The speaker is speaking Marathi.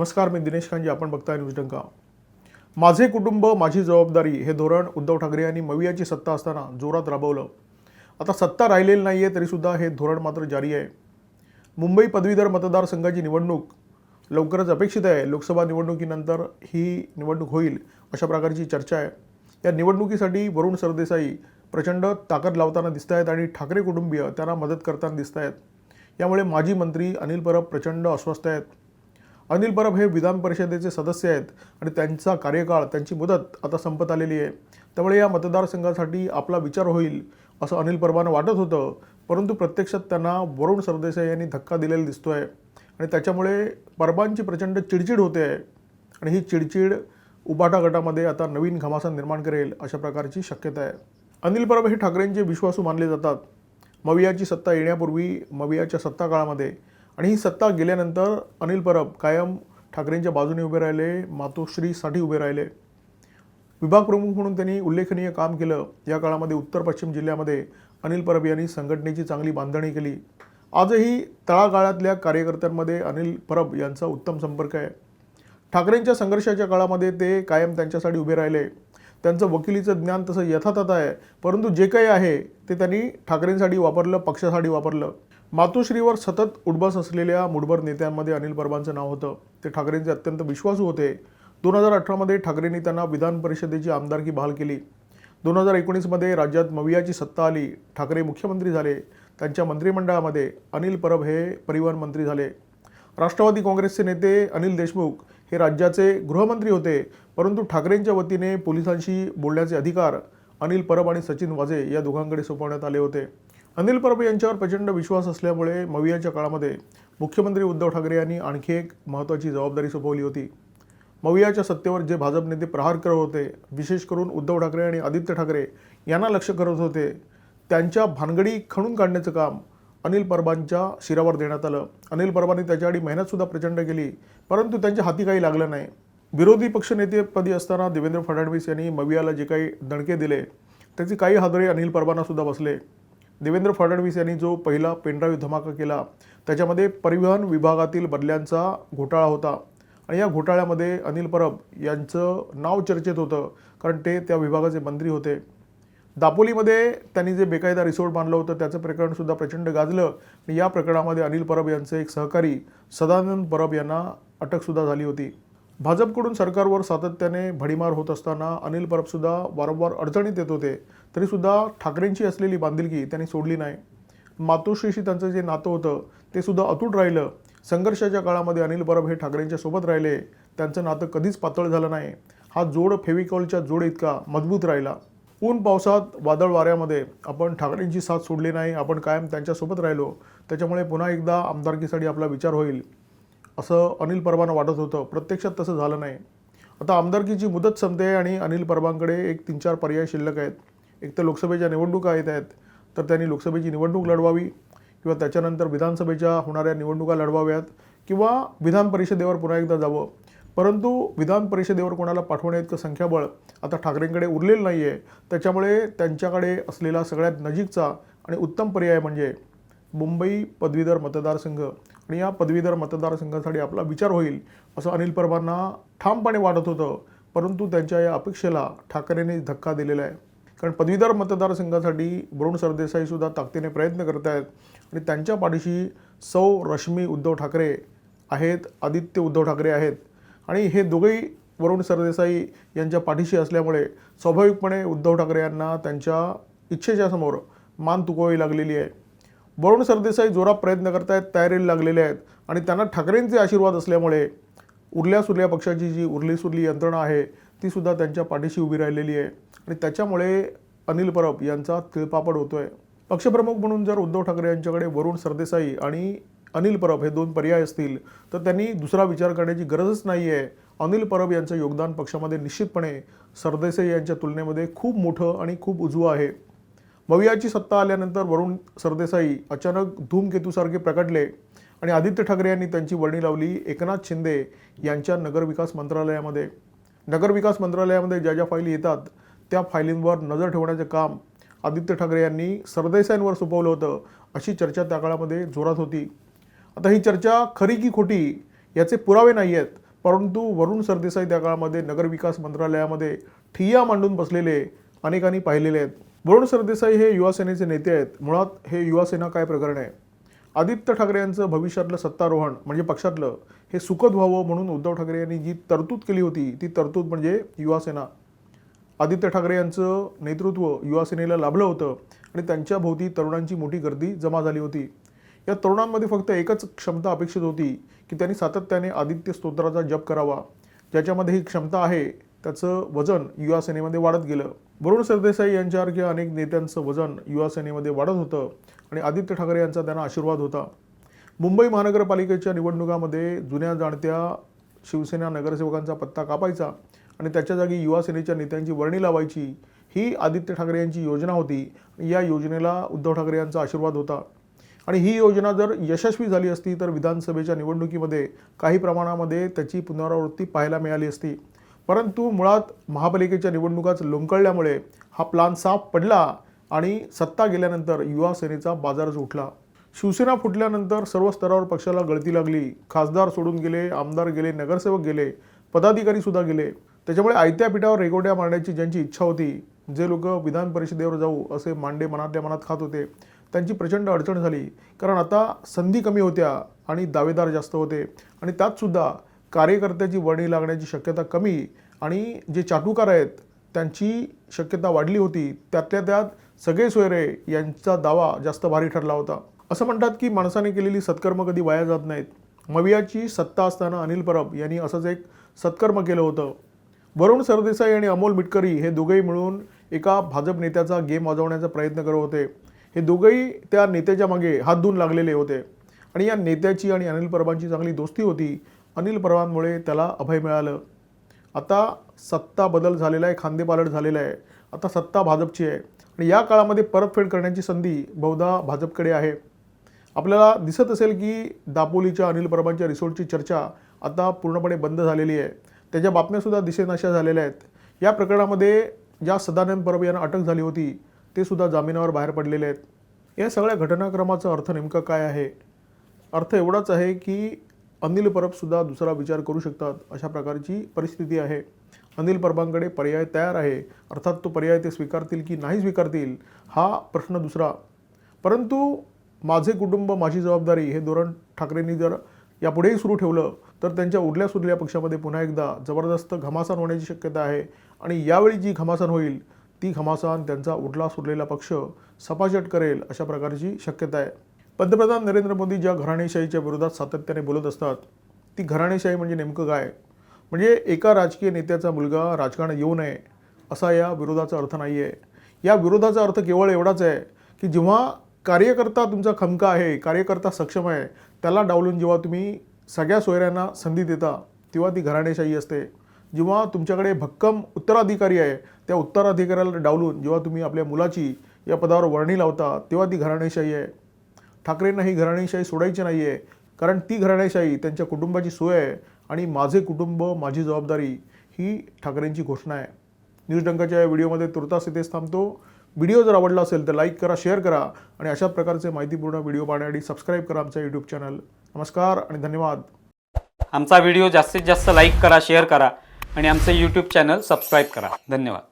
नमस्कार मी दिनेश खांजी आपण बघताय न्यूज डंका. माझे कुटुंब माझी जबाबदारी हे धोरण उद्धव ठाकरे यांनी मवियाची सत्ता असताना जोरात राबवलं. आता सत्ता राहिलेली नाही आहे तरीसुद्धा हे धोरण मात्र जारी आहे. मुंबई पदवीधर मतदारसंघाची निवडणूक लवकरच अपेक्षित आहे. लोकसभा निवडणुकीनंतर ही निवडणूक होईल अशा प्रकारची चर्चा आहे. या निवडणुकीसाठी वरुण सरदेसाई प्रचंड ताकद लावताना दिसत आहेत आणि ठाकरे कुटुंबीय त्यांना मदत करताना दिसत आहेत. यामुळे माजी मंत्री अनिल परब प्रचंड अस्वस्थ आहेत. अनिल परब हे विधान परिषदेचे सदस्य आहेत आणि त्यांचा कार्यकाळ त्यांची मुदत आता संपत आलेली आहे. त्यामुळे या मतदारसंघासाठी आपला विचार होईल असं अनिल परबांना वाटत होतं परंतु प्रत्यक्षात त्यांना वरुण सरदेसाई यांनी धक्का दिलेला दिसतो आहे आणि त्याच्यामुळे परबांची प्रचंड चिडचिड होते आहे आणि ही चिडचिड उबाटा गटामध्ये आता नवीन घमासान निर्माण करेल अशा प्रकारची शक्यता आहे. अनिल परब हे ठाकरेंचे विश्वासू मानले जातात. मवियाची सत्ता येण्यापूर्वी मवियाच्या सत्ता काळामध्ये आणि ही सत्ता गेल्यानंतर अनिल परब कायम ठाकरेंच्या बाजूने उभे राहिले मातोश्रीसाठी उभे राहिले. विभाग प्रमुख म्हणून त्यांनी उल्लेखनीय काम केलं. या काळामध्ये उत्तर पश्चिम जिल्ह्यामध्ये अनिल परब यांनी संघटनेची चांगली बांधणी केली. आजही तळागाळातल्या कार्यकर्त्यांमध्ये अनिल परब यांचा उत्तम संपर्क आहे. ठाकरेंच्या संघर्षाच्या काळामध्ये ते कायम त्यांच्यासाठी उभे राहिले. त्यांचं वकिलीचं ज्ञान तसं यथातथ आहे परंतु जे काही आहे ते त्यांनी ठाकरेंसाठी वापरलं पक्षासाठी वापरलं. मातोश्रीवर सतत उडबस असलेल्या मुठभर नेत्यांमध्ये अनिल परबांचं नाव होतं. ते ठाकरेंचे अत्यंत विश्वासू होते. दोन हजार अठरामध्ये ठाकरेंनी त्यांना विधान परिषदेची आमदारकी बहाल केली. दोन हजार एकोणीसमध्ये राज्यात मवियाची सत्ता आली. ठाकरे मुख्यमंत्री झाले. त्यांच्या मंत्रिमंडळामध्ये अनिल परब हे परिवहन मंत्री झाले. राष्ट्रवादी काँग्रेसचे नेते अनिल देशमुख हे राज्याचे गृहमंत्री होते. परंतु ठाकरेंच्या वतीने पोलिसांशी बोलण्याचे अधिकार अनिल परब आणि सचिन वाझे या दोघांकडे सोपवण्यात आले होते. अनिल परब यांच्यावर प्रचंड विश्वास असल्यामुळे मवियाच्या काळामध्ये मुख्यमंत्री उद्धव ठाकरे यांनी आणखी एक महत्त्वाची जबाबदारी सोपवली होती. मवियाच्या सत्तेवर जे भाजप नेते प्रहार करत होते विशेष करून उद्धव ठाकरे आणि आदित्य ठाकरे यांना लक्ष करत होते त्यांच्या भानगडी खणून काढण्याचं काम अनिल परबांच्या शिरावर देण्यात आलं. अनिल परबांनी त्याच्याआधी मेहनतसुद्धा प्रचंड केली परंतु त्यांच्या हाती काही लागलं नाही. विरोधी पक्षनेतेपदी असताना देवेंद्र फडणवीस यांनी मवियाला जे काही दणके दिले त्याचे काही हादरे अनिल परबांनासुद्धा बसले. देवेंद्र फडणवीस यांनी जो पहिला पेनड्राईव्ह धमाका केला त्याच्यामध्ये परिवहन विभागातील बदल्यांचा घोटाळा होता. आणि या घोटाळ्यामध्ये अनिल परब यांचं नाव चर्चेत होतं कारण ते त्या विभागाचे मंत्री होते. दापोलीमध्ये त्यांनी जे बेकायदा रिसोर्ट बांधलं होतं त्याचं प्रकरणसुद्धा प्रचंड गाजलं. आणि या प्रकरणामध्ये अनिल परब यांचे एक सहकारी सदानंद परब यांना अटकसुद्धा झाली होती. भाजपकडून सरकारवर सातत्याने भडीमार होत असताना अनिल परबसुद्धा वारंवार अडचणीत येत होते. तरीसुद्धा ठाकरेंची असलेली बांधिलकी त्यांनी सोडली नाही. मातोश्रीशी त्यांचं जे नातं होतं ते सुद्धा अतूट राहिलं. संघर्षाच्या काळामध्ये अनिल परब हे ठाकरेंच्या सोबत राहिले. त्यांचं नातं कधीच पातळ झालं नाही. हा जोड फेविकॉलच्या जोड इतका मजबूत राहिला. ऊन पावसात वादळ वाऱ्यामध्ये आपण ठाकरेंची साथ सोडली नाही आपण कायम त्यांच्यासोबत राहिलो. त्याच्यामुळे पुन्हा एकदा आमदारकीसाठी आपला विचार होईल. असं अनिल परबांना वाटत होतं. प्रत्यक्षात तसं झालं नाही. आता आमदारकीची मुदत संपते आणि अनिल परबांकडे एक तीन चार पर्याय शिल्लक आहेत. एक तर लोकसभेच्या निवडणुका येत आहेत. तर त्यांनी लोकसभेची निवडणूक लढवावी किंवा त्याच्यानंतर विधानसभेच्या होणाऱ्या निवडणुका लढवाव्यात किंवा विधान परिषदेवर पुन्हा एकदा जावं. परंतु विधान परिषदेवर कोणाला पाठवण्याइतकं संख्याबळ आता ठाकरेंकडे उरलेलं नाही आहे त्याच्यामुळे त्यांच्याकडे असलेला सगळ्यात नजीकचा आणि उत्तम पर्याय म्हणजे मुंबई पदवीधर मतदारसंघ. आणि या पदवीधर मतदारसंघासाठी आपला विचार होईल असं अनिल परबांना ठामपणे वाटत होतं. परंतु त्यांच्या या अपेक्षेला ठाकरेंनी धक्का दिलेला आहे. कारण पदवीधर मतदारसंघासाठी वरुण सरदेसाईसुद्धा ताकदीने प्रयत्न करत आहेत आणि त्यांच्या पाठीशी सौ रश्मी उद्धव ठाकरे आहेत आदित्य उद्धव ठाकरे आहेत. आणि हे दोघेही वरुण सरदेसाई यांच्या पाठीशी असल्यामुळे स्वाभाविकपणे उद्धव ठाकरे यांना त्यांच्या इच्छेच्या समोर मान तुकवावी लागलेली आहे. वरुण सरदेसाई जोरात प्रयत्न करत आहेत तयारीला लागलेले आहेत आणि त्यांना ठाकरेंचे आशीर्वाद असल्यामुळे उरल्या सुरल्या पक्षाची जी उरली सुरली यंत्रणा आहे ती सुद्धा त्यांच्या पाठीशी उभी राहिलेली आहे. आणि त्याच्यामुळे अनिल परब यांचा तिळपापड आहे पक्षप्रमुख म्हणून जर उद्धव ठाकरे यांच्याकडे वरुण सरदेसाई आणि अनिल परब हे दोन पर्याय असतील तर त्यांनी दुसरा विचार करण्याची गरजच नाही आहे अनिल परब यांचं योगदान पक्षामध्ये निश्चितपणे सरदेसाई यांच्या तुलनेमध्ये खूप मोठं आणि खूप उजवं आहे. मवियाची सत्ता आल्यानंतर वरुण सरदेसाई अचानक धूमकेतूसारखे प्रकटले आणि आदित्य ठाकरे यांनी त्यांची वर्णी लावली एकनाथ शिंदे यांच्या नगरविकास मंत्रालयामध्ये. नगरविकास मंत्रालयामध्ये ज्या ज्या फाईली येतात त्या फायलींवर नजर ठेवण्याचं काम आदित्य ठाकरे यांनी सरदेसाईंवर सोपवलं होतं अशी चर्चा त्या काळामध्ये जोरात होती. आता ही चर्चा खरी की खोटी याचे पुरावे नाही आहेत परंतु वरुण सरदेसाई त्या काळामध्ये नगरविकास मंत्रालयामध्ये ठिय्या मांडून बसलेले अनेकांनी पाहिलेले आहेत. वरुण सरदेसाई हे युवासेनेचे नेते आहेत. मुळात हे युवासेना काय प्रकरण आहे? आदित्य ठाकरे यांचं भविष्यातलं सत्तारोहण म्हणजे पक्षातलं हे सुखद व्हावं म्हणून उद्धव ठाकरे यांनी जी तरतूद केली होती ती तरतूद म्हणजे युवासेना आदित्य ठाकरे यांचं नेतृत्व युवासेनेला लाभलं होतं आणि त्यांच्याभोवती तरुणांची मोठी गर्दी जमा झाली होती. या तरुणांमध्ये फक्त एकच क्षमता अपेक्षित होती की त्यांनी सातत्याने आदित्य स्तोत्राचा जप करावा. ज्याच्यामध्ये ही क्षमता आहे त्याचं वजन युवासेनेमध्ये वाढत गेलं. वरुण सरदेसाई यांच्यासारख्या अनेक नेत्यांचं वजन युवा सेनेमध्ये वाढत होतं आणि आदित्य ठाकरे यांचा त्यांना आशीर्वाद होता. मुंबई महानगरपालिकेच्या निवडणुकामध्ये जुन्या जाणत्या शिवसेना नगरसेवकांचा पत्ता कापायचा आणि त्याच्या जागी युवा सेनेच्या नेत्यांची वर्णी लावायची ही आदित्य ठाकरे यांची योजना होती. या योजनेला उद्धव ठाकरे यांचा आशीर्वाद होता. आणि ही योजना जर यशस्वी झाली असती तर विधानसभेच्या निवडणुकीमध्ये काही प्रमाणामध्ये त्याची पुनरावृत्ती पाहायला मिळाली असती. परंतु मुळात महापालिकेच्या निवडणुकाच लोंबकळल्यामुळे हा प्लान साफ पडला आणि सत्ता गेल्यानंतर युवा सेनेचा बाजारच उठला शिवसेना फुटल्यानंतर सर्व स्तरावर पक्षाला गळती लागली. खासदार सोडून गेले आमदार गेले नगरसेवक गेले पदाधिकारी सुद्धा गेले. त्याच्यामुळे आयत्या पिठावर रेगोट्या मारण्याची ज्यांची इच्छा होती जे लोक विधान परिषदेवर जाऊ असे मांडे मनातल्या मनात खात होते त्यांची प्रचंड अडचण झाली. कारण आता संधी कमी होत्या आणि दावेदार जास्त होते आणि त्यातसुद्धा कार्यकर्त्याची वर्णी लागण्याची शक्यता कमी आणि जे चाटुकार आहेत त्यांची शक्यता वाढली होती त्यातल्या त्यात सगळे सोयरे यांचा दावा जास्त भारी ठरला होता. असं म्हणतात की माणसाने केलेली सत्कर्म कधी वाया जात नाहीत. मवियाची सत्ता असताना अनिल परब यांनी असंच एक सत्कर्म केलं होतं. वरुण सरदेसाई आणि अमोल मिटकरी हे दोघेही मिळून एका भाजप नेत्याचा गेम वाजवण्याचा प्रयत्न करत होते. हे दोघंही त्या नेत्याच्या मागे हात धुवून लागलेले होते. आणि या नेत्याची आणि अनिल परबांची चांगली दोस्ती होती. अनिल परवांमुळे त्याला अभय मिळालं. आता सत्ता बदल झालेला आहे खांदेपालट झालेला आहे. आता सत्ता भाजपची आहे. आणि या काळामध्ये परतफेड करण्याची संधी बहुधा भाजपकडे आहे. आपल्याला दिसत असेल की दापोलीच्या अनिल परबांच्या रिसोर्टची चर्चा आता पूर्णपणे बंद झालेली आहे. त्याच्या बातम्यासुद्धा दिसेनाशा झालेल्या आहेत. या प्रकरणामध्ये ज्या सदानंद परब यांना अटक झाली होती ते सुद्धा जामिनावर बाहेर पडलेले आहेत. या सगळ्या घटनाक्रमाचा अर्थ नेमका काय आहे? अर्थ एवढाच आहे की अनिल परबसुद्धा दुसरा विचार करू शकतात अशा प्रकारची परिस्थिती आहे. अनिल परबांकडे पर्याय तयार आहे. अर्थात तो पर्याय ते स्वीकारतील की नाही स्वीकारतील हा प्रश्न दुसरा. परंतु माझे कुटुंब माझी जबाबदारी हे धोरण ठाकरेंनी जर यापुढेही सुरू ठेवलं तर त्यांच्या उरल्या सुरल्या पक्षामध्ये पुन्हा एकदा जबरदस्त घमासान होण्याची शक्यता आहे. आणि यावेळी जी घमासान होईल ती घमासान त्यांचा उरला सुरलेला पक्ष सपाचट करेल अशा प्रकारची शक्यता आहे. पंतप्रधान नरेंद्र मोदी ज्या घराणेशाहीच्या विरोधात सातत्याने बोलत असतात ती घराणेशाही म्हणजे नेमकं काय? म्हणजे एका राजकीय नेत्याचा मुलगा राजकारणात येऊ नये असा या विरोधाचा अर्थ नाही आहे या विरोधाचा अर्थ केवळ एवढाच आहे की जेव्हा कार्यकर्ता तुमचा खमका आहे कार्यकर्ता सक्षम आहे त्याला डावलून जेव्हा तुम्ही सगळ्या सोयऱ्यांना संधी देता तेव्हा ती घराणेशाही असते. जेव्हा तुमच्याकडे भक्कम उत्तराधिकारी आहे त्या उत्तराधिकाऱ्याला डावलून जेव्हा तुम्ही आपल्या मुलाची या पदावर वर्णी लावता तेव्हा ती घराणेशाही आहे. ठाकरेंना ही घराणेशाही सोडायची नाही आहे कारण ती घराणेशाही त्यांच्या कुटुंबाची सोय आहे आणि माझे कुटुंब माझी जबाबदारी ही ठाकरेंची घोषणा आहे. न्यूज डंकाच्या या व्हिडिओमध्ये तुर्तास इथेच थांबतो. व्हिडिओ जर आवडला असेल तर लाईक करा शेअर करा आणि अशा प्रकारचे माहितीपूर्ण व्हिडिओ पाहण्यासाठी सबस्क्राईब करा आमचं यूट्यूब चॅनल. नमस्कार आणि धन्यवाद. आमचा व्हिडिओ जास्तीत जास्त लाईक करा शेअर करा आणि आमचं यूट्यूब चॅनल सबस्क्राईब करा. धन्यवाद.